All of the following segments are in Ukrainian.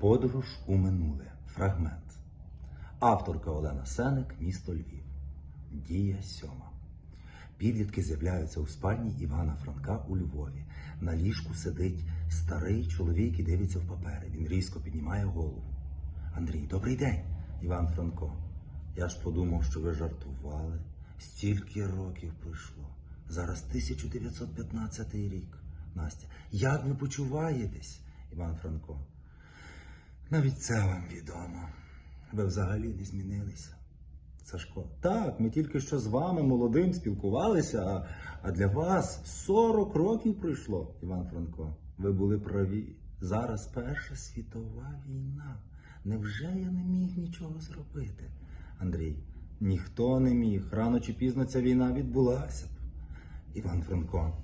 Подорож у минуле. Фрагмент. Авторка Олена Сеник, місто Львів. Дія сьома. Підлітки з'являються у спальні Івана Франка у Львові. На ліжку сидить старий чоловік і дивиться в папери. Він різко піднімає голову. Андрій, добрий день, Іван Франко. Я ж подумав, що ви жартували. Стільки років пройшло. Зараз 1915 рік. Настя, як ви почуваєтесь, Іван Франко? Навіть це вам відомо. Ви взагалі не змінилися. Сашко, так, ми тільки що з вами молодим спілкувалися, а, а для вас 40 років пройшло, Іван Франко. Ви були праві. Зараз Перша світова війна. Невже я не міг нічого зробити? Андрій, ніхто не міг. Рано чи пізно ця війна відбулася б. Іван Франко,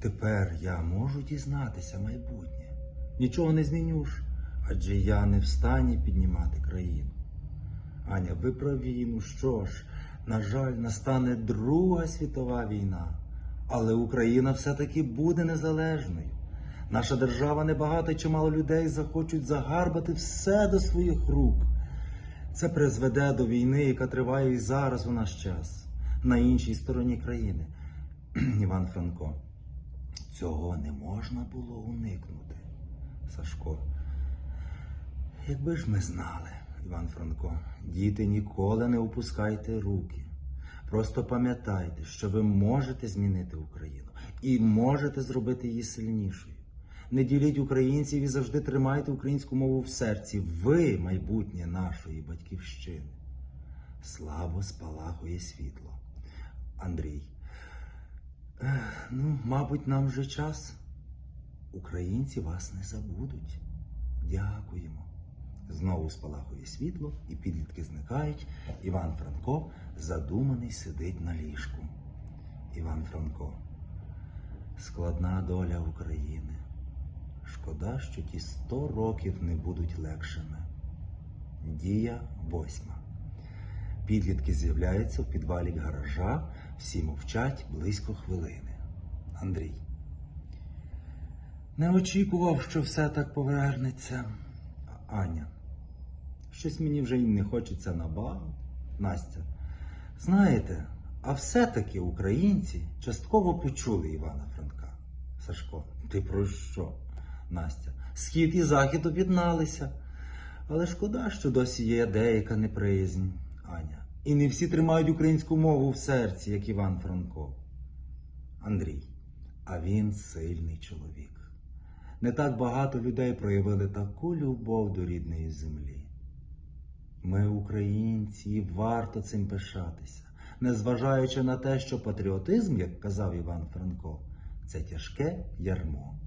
тепер я можу дізнатися майбутнє. Нічого не зміню ж, адже я не в стані піднімати країну. Аня, ви праві, ну що ж, на жаль, настане Друга світова війна, але Україна все-таки буде незалежною. Наша держава небагато і чимало людей захочуть загарбати все до своїх рук. Це призведе до війни, яка триває і зараз у наш час, на іншій стороні країни. Іван Франко, цього не можна було уникнути. Сашко, якби ж ми знали, Іван Франко, діти, ніколи не опускайте руки. Просто пам'ятайте, що ви можете змінити Україну і можете зробити її сильнішою. Не діліть українців і завжди тримайте українську мову в серці. Ви майбутнє нашої батьківщини. Слабо спалахує світло. Андрій. Ех, ну, мабуть, нам вже час. Українці вас не забудуть. Дякуємо. Знову спалахує світло, і підлітки зникають. Іван Франко задуманий сидить на ліжку. Іван Франко. Складна доля України. Шкода, що ті сто років не будуть легшими. Дія восьма. Підлітки з'являються в підвалі гаража, всі мовчать близько хвилини. Андрій. Не очікував, що все так повернеться. Аня. Щось мені вже й не хочеться на бал. Настя. Знаєте, а все-таки українці частково почули Івана Франка. Сашко, ти про що? Настя. Схід і захід об'єдналися. Але шкода, що досі є деяка неприязнь. Аня. І не всі тримають українську мову в серці, як Іван Франко. Андрій. А він сильний чоловік. Не так багато людей проявили таку любов до рідної землі. Ми, українці, варто цим пишатися, незважаючи на те, що патріотизм, як казав Іван Франко, це тяжке ярмо.